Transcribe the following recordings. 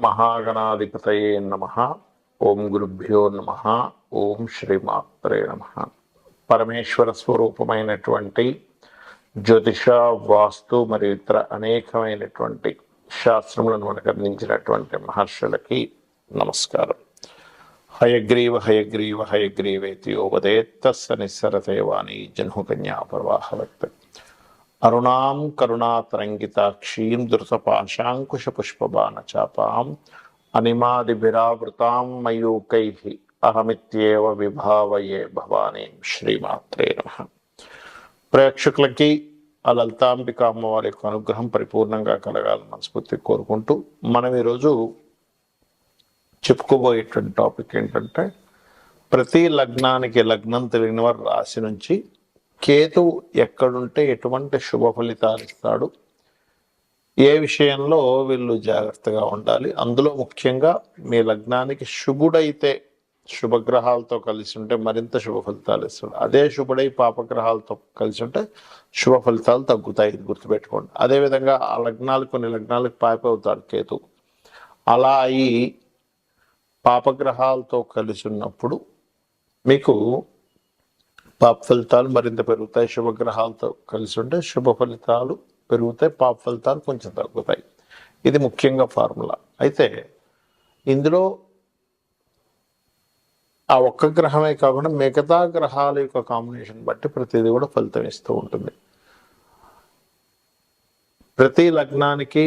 మహాగణాధిపతయే నమ. ఓం గురుభ్యో నమ. ఓం శ్రీమాత్రే నమ. పరమేశ్వర స్వరూపమైనటువంటి జ్యోతిష వాస్తు మరియు ఇతర అనేకమైనటువంటి శాస్త్రములను మనకు అందించినటువంటి మహర్షులకి నమస్కారం. హయగ్రీవ హయగ్రీవ హయగ్రీవేతి నిస్సరతే వాణి జన్హుకన్యా వ్యక్తం అరుణాం కరుణాతరంగితాక్షీం ధృతపాశాంకుశపుష్పబాణచాపాం అనిమాదిభిరావృతాం మయూకై అహమిత్యేవ విభావయే భవానీ శ్రీమాత్రే నమ. ప్రేక్షకులకి ఆ లలితాంబిక అమ్మవారి యొక్క అనుగ్రహం పరిపూర్ణంగా కలగాలని మనస్ఫూర్తి కోరుకుంటూ మనం ఈరోజు చెప్పుకోబోయేటువంటి టాపిక్ ఏంటంటే ప్రతి లగ్నానికి లగ్నం తెలియని వారి రాశి నుంచి కేతు ఎక్కడుంటే ఎటువంటి శుభ ఫలితాలు ఇస్తాడు? ఏ విషయంలో వీళ్ళు జాగ్రత్తగా ఉండాలి? అందులో ముఖ్యంగా మీ లగ్నానికి శుభుడైతే శుభగ్రహాలతో కలిసి ఉంటే మరింత శుభ ఫలితాలు ఇస్తాడు. అదే శుభుడై పాపగ్రహాలతో కలిసి ఉంటే శుభ ఫలితాలు తగ్గుతాయి. ఇది గుర్తుపెట్టుకోండి. అదేవిధంగా ఆ లగ్నాలు కొన్ని లగ్నాలకు పాప అవుతాడు కేతు. అలా అయి పాపగ్రహాలతో కలిసి ఉన్నప్పుడు మీకు పాప ఫలితాలు మరింత పెరుగుతాయి. శుభగ్రహాలతో కలిసి ఉంటే శుభ ఫలితాలు పెరుగుతాయి. పాప ఫలితాలు కొంచెం తగ్గుతాయి. ఇది ముఖ్యంగా ఫార్ములా. అయితే ఇందులో ఆ ఒక్క గ్రహమే కాకుండా మిగతా గ్రహాల యొక్క కాంబినేషన్ బట్టి ప్రతిదీ కూడా ఫలితం ఇస్తూ ఉంటుంది. ప్రతి లగ్నానికి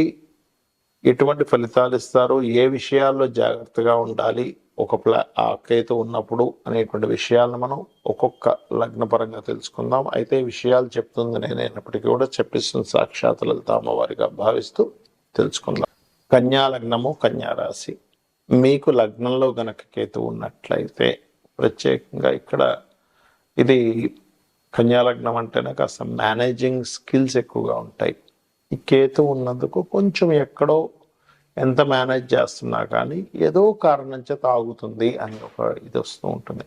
ఎటువంటి ఫలితాలు ఇస్తారు ఏ విషయాల్లో జాగ్రత్తగా ఉండాలి ఒక ప్లా ఆ కేతు ఉన్నప్పుడు అనేటువంటి విషయాలను మనం ఒక్కొక్క లగ్న పరంగా తెలుసుకుందాం. అయితే విషయాలు చెప్తుంది నేనైనప్పటికీ కూడా చెప్పిస్తున్న సాక్షాత్ లలిత అమ్మవారిగా భావిస్తూ తెలుసుకుందాం. కన్యా లగ్నము కన్యారాశి మీకు లగ్నంలో గనక కేతు ఉన్నట్లయితే ప్రత్యేకంగా ఇక్కడ ఇది కన్యా లగ్నం అంటేనే కాస్త మేనేజింగ్ స్కిల్స్ ఎక్కువగా ఉంటాయి. ఈ కేతు ఉన్నందుకు కొంచెం ఎక్కడో ఎంత మేనేజ్ చేస్తున్నా కానీ ఏదో కారణం చేత ఆగుతుంది అని ఒక ఇది వస్తూ ఉంటుంది.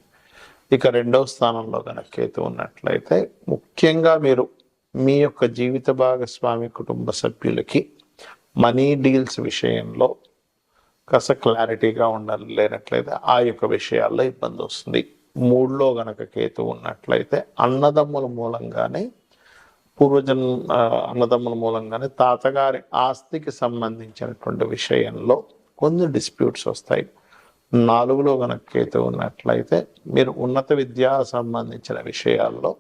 ఇక రెండవ స్థానంలో కనుక కేతు ఉన్నట్లయితే ముఖ్యంగా మీరు మీ యొక్క జీవిత భాగస్వామి కుటుంబ సభ్యులకి మనీ డీల్స్ విషయంలో కాస్త క్లారిటీగా ఉండాలి లేనట్లయితే ఆ యొక్క విషయాల్లో ఇబ్బంది వస్తుంది. మూడులో గనక కేతు ఉన్నట్లయితే అన్నదమ్ముల మూలంగానే పూర్వజన్ అన్నదమ్ముల మూలంగానే తాతగారి ఆస్తికి సంబంధించినటువంటి విషయంలో కొన్ని డిస్ప్యూట్స్ వస్తాయి. నాలుగులో గనక కేతు ఉన్నట్లయితే మీరు ఉన్నత విద్యా సంబంధించిన విషయాల్లో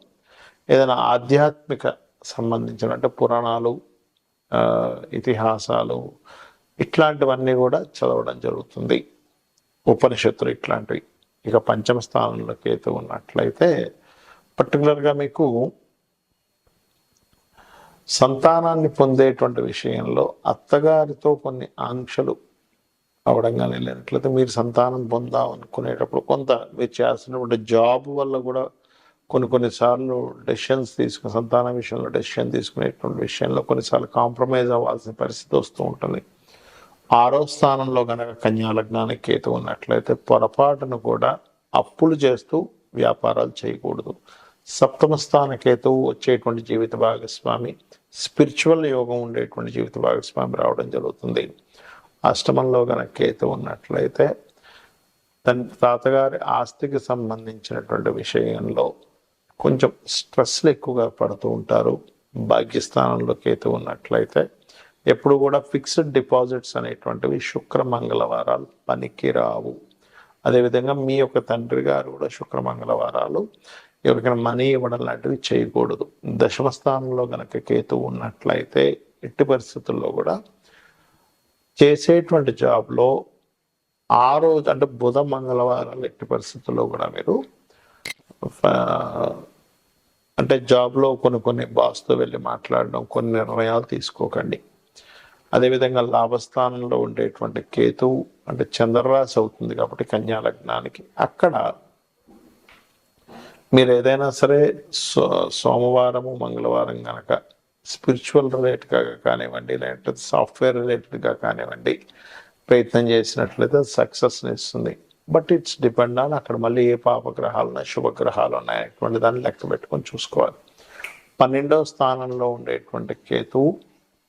ఏదైనా ఆధ్యాత్మిక సంబంధించిన అంటే పురాణాలు ఇతిహాసాలు ఇట్లాంటివన్నీ కూడా చదవడం జరుగుతుంది. ఉపనిషత్తులు ఇట్లాంటివి. ఇక పంచమ స్థానంలో కేతు ఉన్నట్లయితే పర్టికులర్గా మీకు సంతానాన్ని పొందేటువంటి విషయంలో అత్తగారితో కొన్ని ఆంక్షలు అవడం కానీ లేనట్లయితే మీరు సంతానం పొందాం అనుకునేటప్పుడు కొంత మీరు చేస్తున్నటువంటి జాబ్ వల్ల కూడా కొన్ని కొన్నిసార్లు డెసిషన్స్ తీసుకుని సంతానం విషయంలో డెసిషన్ తీసుకునేటువంటి విషయంలో కొన్నిసార్లు కాంప్రమైజ్ అవ్వాల్సిన పరిస్థితి వస్తూ ఉంటుంది. ఆరో స్థానంలో కనుక కన్యాలగ్నానికి కేతు ఉన్నట్లయితే పొరపాటును కూడా అప్పులు చేస్తూ వ్యాపారాలు చేయకూడదు. సప్తమ స్థాన కేతువు వచ్చేటువంటి జీవిత భాగస్వామి. స్పిరిచువల్ యోగం ఉండేటువంటి జీవిత భాగస్వామి రావడం జరుగుతుంది. అష్టమంలో గనక కేతు ఉన్నట్లయితే తన తాతగారి ఆస్తికి సంబంధించినటువంటి విషయంలో కొంచెం స్ట్రెస్లు ఎక్కువగా పడుతూ ఉంటారు. భాగ్యస్థానంలో కేతు ఉన్నట్లయితే ఎప్పుడు కూడా ఫిక్స్డ్ డిపాజిట్స్ అనేటువంటివి శుక్ర మంగళవారాలు పనికి రావు. అదేవిధంగా మీ యొక్క తండ్రి గారు కూడా శుక్ర మంగళవారాలు ఎవరికైనా మనీ ఇవ్వడం లాంటివి చేయకూడదు. దశమ స్థానంలో కనుక కేతు ఉన్నట్లయితే ఎట్టి పరిస్థితుల్లో కూడా చేసేటువంటి జాబ్లో ఆ రోజు అంటే బుధ మంగళవారాలు ఎట్టి పరిస్థితుల్లో కూడా మీరు అంటే జాబ్లో కొన్ని కొన్ని బాస్తో వెళ్ళి మాట్లాడడం కొన్ని నిర్ణయాలు తీసుకోకండి. అదేవిధంగా లాభస్థానంలో ఉండేటువంటి కేతువు అంటే చంద్రరాశి అవుతుంది కాబట్టి కన్యా లగ్నానికి అక్కడ మీరు ఏదైనా సరే సో సోమవారము మంగళవారం కనుక స్పిరిచువల్ రిలేటెడ్గా కానివ్వండి లేదంటే సాఫ్ట్వేర్ రిలేటెడ్గా కానివ్వండి ప్రయత్నం చేసినట్లయితే సక్సెస్ని ఇస్తుంది బట్ ఇట్స్ డిపెండ్ ఆన్ అక్కడ మళ్ళీ ఏ పాపగ్రహాలు ఉన్నాయి శుభగ్రహాలు ఉన్నాయి అటువంటి దాన్ని లెక్క పెట్టుకొని చూసుకోవాలి. పన్నెండవ స్థానంలో ఉండేటువంటి కేతువు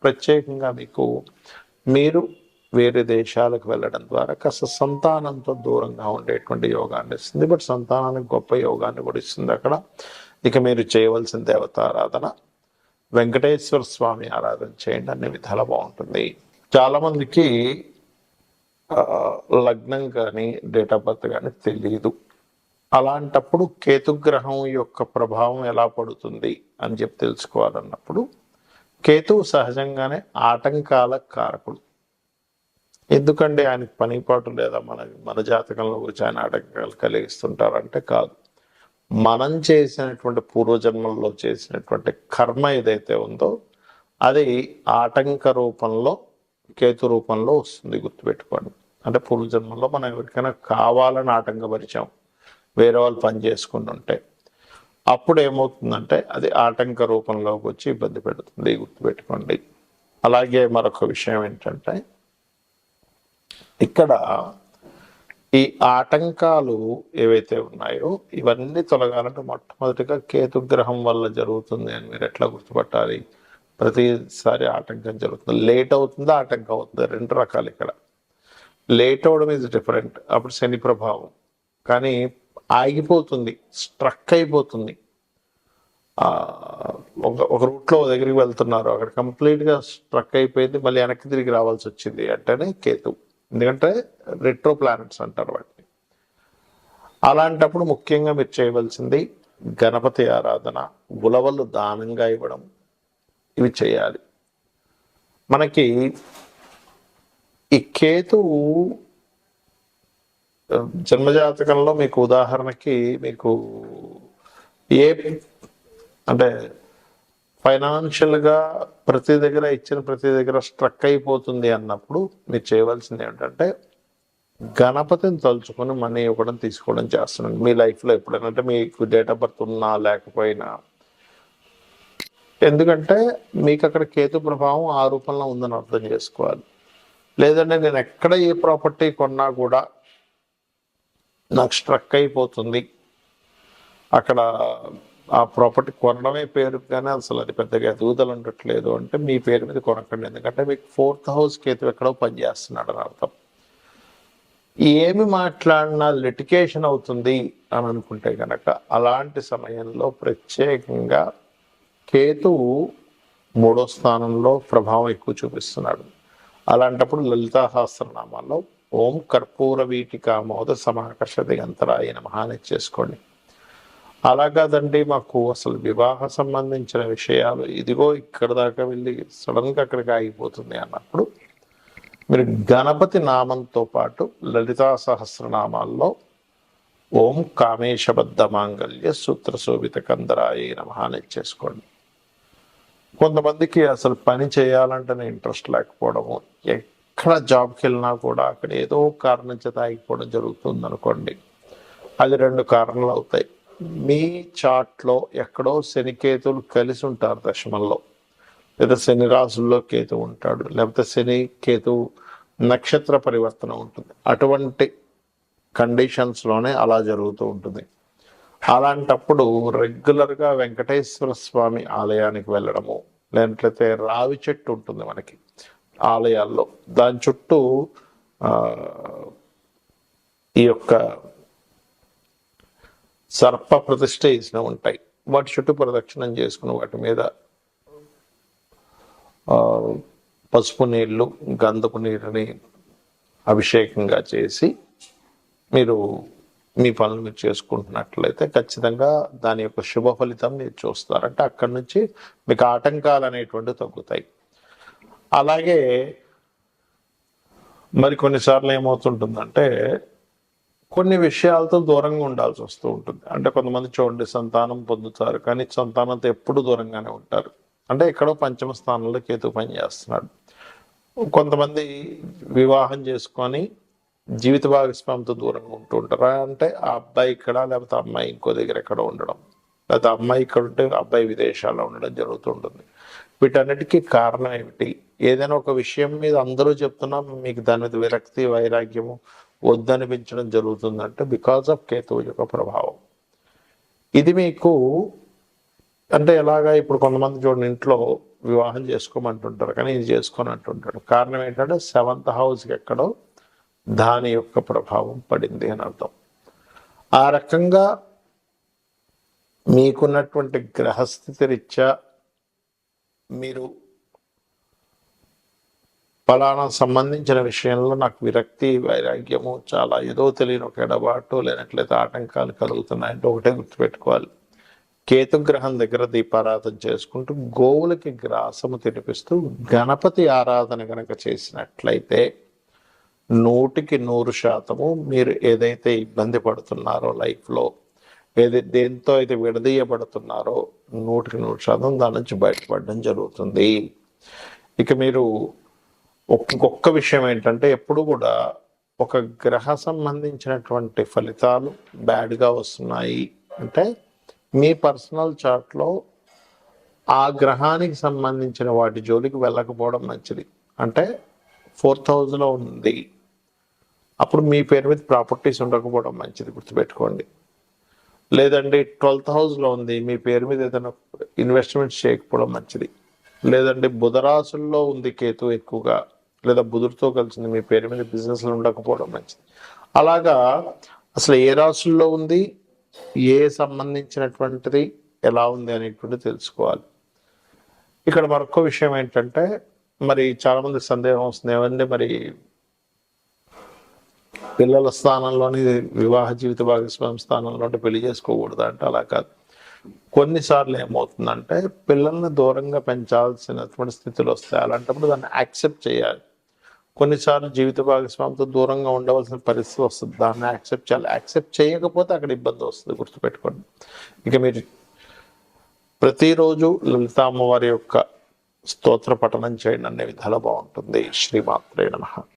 ప్రత్యేకంగా మీకు మీరు వేరే దేశాలకు వెళ్ళడం ద్వారా కాస్త సంతానంతో దూరంగా ఉండేటువంటి యోగాన్ని ఇస్తుంది. బట్ సంతానానికి గొప్ప యోగాన్ని కూడా ఇస్తుంది అక్కడ. ఇక మీరు చేయవలసిన దేవతారాధన వెంకటేశ్వర స్వామి ఆరాధన చేయండి. అన్ని విధాలు బాగుంటుంది. చాలామందికి లగ్నం కానీ డేట్ ఆఫ్ బర్త్ కానీ తెలియదు అలాంటప్పుడు కేతుగ్రహం యొక్క ప్రభావం ఎలా పడుతుంది అని చెప్పి తెలుసుకోవాలన్నప్పుడు కేతువు సహజంగానే ఆటంకాల కారకుడు. ఎందుకంటే ఆయనకు పనిపాటు లేదా? మన మన జాతకంలో గురించి ఆయన ఆటంకాలు కలిగిస్తుంటారంటే కాదు. మనం చేసినటువంటి పూర్వజన్మల్లో చేసినటువంటి కర్మ ఏదైతే ఉందో అది ఆటంక రూపంలో కేతు రూపంలో వస్తుంది గుర్తుపెట్టుకోండి. అంటే పూర్వజన్మల్లో మనం ఎవరికైనా కావాలని ఆటంకపరిచాం. వేరే వాళ్ళు పని చేసుకుని ఉంటే. అప్పుడు ఏమవుతుందంటే అది ఆటంక రూపంలోకి వచ్చి ఇబ్బంది పెడుతుంది గుర్తుపెట్టుకోండి. అలాగే మరొక విషయం ఏంటంటే ఇక్కడ ఈ ఆటంకాలు ఏవైతే ఉన్నాయో ఇవన్నీ తొలగాలంటే మొట్టమొదటిగా కేతుగ్రహం వల్ల జరుగుతుంది అని మీరు ఎట్లా గుర్తుపట్టాలి? ప్రతిసారి ఆటంకం జరుగుతుంది. లేట్ అవుతుందా? ఆటంకం అవుతుందా? రెండు రకాలు ఇక్కడ. లేట్ అవడం ఈజ్ డిఫరెంట్ అప్పుడు శని ప్రభావం. కానీ ఆగిపోతుంది. స్ట్రక్ అయిపోతుంది. ఒక ఒక రూట్లో దగ్గరికి వెళ్తున్నారు. అక్కడ కంప్లీట్గా స్ట్రక్ అయిపోయింది. మళ్ళీ వెనక్కి తిరిగి రావాల్సి వచ్చింది అంటేనే కేతు. ఎందుకంటే రెట్రో ప్లానెట్స్ అంటారు వాటిని. అలాంటప్పుడు ముఖ్యంగా మీరు చేయవలసింది గణపతి ఆరాధన ఉలవలు దానంగా ఇవ్వడం. ఇవి చేయాలి. మనకి ఈ కేతువు జన్మజాతకంలో మీకు ఉదాహరణకి మీకు ఏ అంటే ఫైనాన్షియల్గా ప్రతి దగ్గర ఇచ్చిన ప్రతి దగ్గర స్ట్రక్ అయిపోతుంది అన్నప్పుడు మీరు చేయవలసింది ఏంటంటే గణపతిని తలుచుకొని మనీ ఇవ్వడం తీసుకోవడం చేస్తున్నాను మీ లైఫ్లో ఎప్పుడైనా అంటే మీకు డేట్ ఆఫ్ బర్త్ ఉన్నా లేకపోయినా. ఎందుకంటే మీకు అక్కడ కేతు ప్రభావం ఆ రూపంలో ఉందని అర్థం చేసుకోవాలి. లేదంటే నేను ఎక్కడ ఏ ప్రాపర్టీ కొన్నా కూడా నాకు స్ట్రక్ అయిపోతుంది. అక్కడ ఆ ప్రాపర్టీ కొనడమే పేరు కానీ అసలు అది పెద్దగా ఎదుగుదల ఉండట్లేదు అంటే మీ పేరు మీద కొనకండి. ఎందుకంటే మీకు ఫోర్త్ హౌస్ కేతు ఎక్కడో పనిచేస్తున్నాడు అని అర్థం. ఏమి మాట్లాడినా లిటికేషన్ అవుతుంది అని అనుకుంటే కనుక అలాంటి సమయంలో ప్రత్యేకంగా కేతువు మూడో స్థానంలో ప్రభావం ఎక్కువ చూపిస్తున్నాడు. అలాంటప్పుడు లలితా సహస్రనామాల్లో ఓం కర్పూర వీటికా మోద సమాకర్ష దిగంతరాయన నమహాని చేసుకోండి. అలా కాదండి మాకు అసలు వివాహ సంబంధించిన విషయాలు ఇదిగో ఇక్కడ దాకా వెళ్ళి సడన్గా అక్కడికి ఆగిపోతుంది అన్నప్పుడు మీరు గణపతి నామంతో పాటు లలితా సహస్రనామాల్లో ఓం కామేశబద్ధ మాంగళ్య సూత్ర శోభిత కందరాయ నమహాని చేసుకోండి కొంతమందికి అసలు పని చేయాలంటేనే ఇంట్రెస్ట్ లేకపోవడము ఎక్కడ జాబ్కి వెళ్ళినా కూడా అక్కడ ఏదో కారణం చేత ఆగిపోవడం జరుగుతుంది అనుకోండి అది రెండు కారణాలు అవుతాయి. మీ చాట్లో ఎక్కడో శనికేతులు కలిసి ఉంటారు దశమంలో. లేదా శని రాసుల్లో కేతు ఉంటాడు. లేకపోతే శని కేతు నక్షత్ర పరివర్తన ఉంటుంది. అటువంటి కండిషన్స్లోనే అలా జరుగుతూ ఉంటుంది. అలాంటప్పుడు రెగ్యులర్గా వెంకటేశ్వర స్వామి ఆలయానికి వెళ్ళడము లేనట్లయితే రావి చెట్టు ఉంటుంది మనకి ఆలయాల్లో. దాని చుట్టూ ఈ యొక్క సర్ప ప్రతిష్ట వేసిన ఉంటాయి. వాటి చుట్టూ ప్రదక్షిణం చేసుకుని వాటి మీద పసుపు నీళ్ళు గంధపు నీరుని అభిషేకంగా చేసి మీరు మీ పనులు మీరు చేసుకుంటున్నట్లయితే ఖచ్చితంగా దాని యొక్క శుభ ఫలితం మీరు చూస్తారంటే అక్కడి నుంచి మీకు ఆటంకాలు అనేటువంటివి తగ్గుతాయి. అలాగే మరి కొన్నిసార్లు ఏమవుతుంటుందంటే కొన్ని విషయాలతో దూరంగా ఉండాల్సి వస్తూ ఉంటుంది. అంటే కొంతమంది చూడండి సంతానం పొందుతారు. కానీ సంతానంతో ఎప్పుడు దూరంగానే ఉంటారు. అంటే ఎక్కడో పంచమ స్థానంలో కేతు పని చేస్తున్నాడు. కొంతమంది వివాహం చేసుకొని జీవిత భాగస్వామితో దూరంగా ఉంటూ ఉంటారా. అంటే ఆ అబ్బాయి ఇక్కడ లేకపోతే అమ్మాయి ఇంకో దగ్గర ఎక్కడ ఉండడం. లేకపోతే అమ్మాయి ఇక్కడ ఉంటే అబ్బాయి విదేశాల్లో ఉండడం జరుగుతుంటుంది వీటన్నిటికీ కారణం ఏమిటి? ఏదైనా ఒక విషయం మీద అందరూ చెప్తున్నా మీకు దాని మీద విరక్తి వైరాగ్యము వద్దనిపించడం జరుగుతుందంటే బికాస్ ఆఫ్ కేతువు యొక్క ప్రభావం. ఇది మీకు అంటే ఎలాగా ఇప్పుడు కొంతమంది చూడండి ఇంట్లో వివాహం చేసుకోమంటుంటారు కానీ ఇది చేసుకొని అంటుంటాడు కారణం ఏంటంటే సెవెంత్ హౌస్కి ఎక్కడో దాని యొక్క ప్రభావం పడింది అని అర్థం. ఆ రకంగా మీకున్నటువంటి గ్రహస్థితి రీత్యా మీరు ఫలానా సంబంధించిన విషయంలో నాకు విరక్తి వైరాగ్యము చాలా ఏదో తెలియని ఒక ఎడబాటు లేనట్లయితే ఆటంకాలు కలుగుతున్నాయంటే ఒకటే గుర్తుపెట్టుకోవాలి. కేతుగ్రహం దగ్గర దీపారాధన చేసుకుంటూ గోవులకి గ్రాసము తినిపిస్తూ గణపతి ఆరాధన కనుక చేసినట్లయితే నూటికి నూరు శాతము మీరు ఏదైతే ఇబ్బంది పడుతున్నారో లైఫ్లో ఏది దేంతో అయితే విడదీయబడుతున్నారో నూటికి నూరు శాతం దాని నుంచి బయటపడడం జరుగుతుంది. ఇక మీరు ఒక్కొక్క విషయం ఏంటంటే ఎప్పుడు కూడా ఒక గ్రహ సంబంధించినటువంటి ఫలితాలు బ్యాడ్గా వస్తున్నాయి. అంటే మీ పర్సనల్ చార్ట్లో ఆ గ్రహానికి సంబంధించిన వాటి జోలికి వెళ్ళకపోవడం మంచిది. అంటే ఫోర్త్ హౌస్లో ఉంది. అప్పుడు మీ పేరు మీద ప్రాపర్టీస్ ఉండకపోవడం మంచిది గుర్తుపెట్టుకోండి. లేదండి ట్వెల్త్ హౌస్లో ఉంది. మీ పేరు మీద ఏదైనా ఇన్వెస్ట్మెంట్స్ చేయకపోవడం మంచిది. లేదండి బుధరాశుల్లో ఉంది కేతు ఎక్కువగా. లేదా బుధుడితో కలిసింది మీ పేరు మీద బిజినెస్లు ఉండకపోవడం మంచిది. అలాగా అసలు ఏ రాసుల్లో ఉంది ఏ సంబంధించినటువంటిది ఎలా ఉంది అనేటువంటిది తెలుసుకోవాలి. ఇక్కడ మరొక విషయం ఏంటంటే మరి చాలామంది సందేహం వస్తుంది. ఏమండి మరి? పిల్లల స్థానంలోని వివాహ జీవిత భాగస్వామి స్థానంలో పెళ్ళి చేసుకోకూడదు అంటే అలా కాదు. కొన్నిసార్లు ఏమవుతుందంటే పిల్లల్ని దూరంగా పెంచాల్సినటువంటి స్థితిలో వస్తాయి. అలాంటప్పుడు దాన్ని యాక్సెప్ట్ చేయాలి. కొన్నిసార్లు జీవిత భాగస్వామితో దూరంగా ఉండవలసిన పరిస్థితి వస్తుంది. దాన్ని యాక్సెప్ట్ చేయాలి. యాక్సెప్ట్ చేయకపోతే అక్కడ ఇబ్బంది వస్తుంది. గుర్తుపెట్టుకోండి. ఇక మీరు ప్రతిరోజు లలిత అమ్మవారి యొక్క స్తోత్ర పఠనం చేయండి. అనే విధాలు బాగుంటుంది. శ్రీమాత్రే నమ.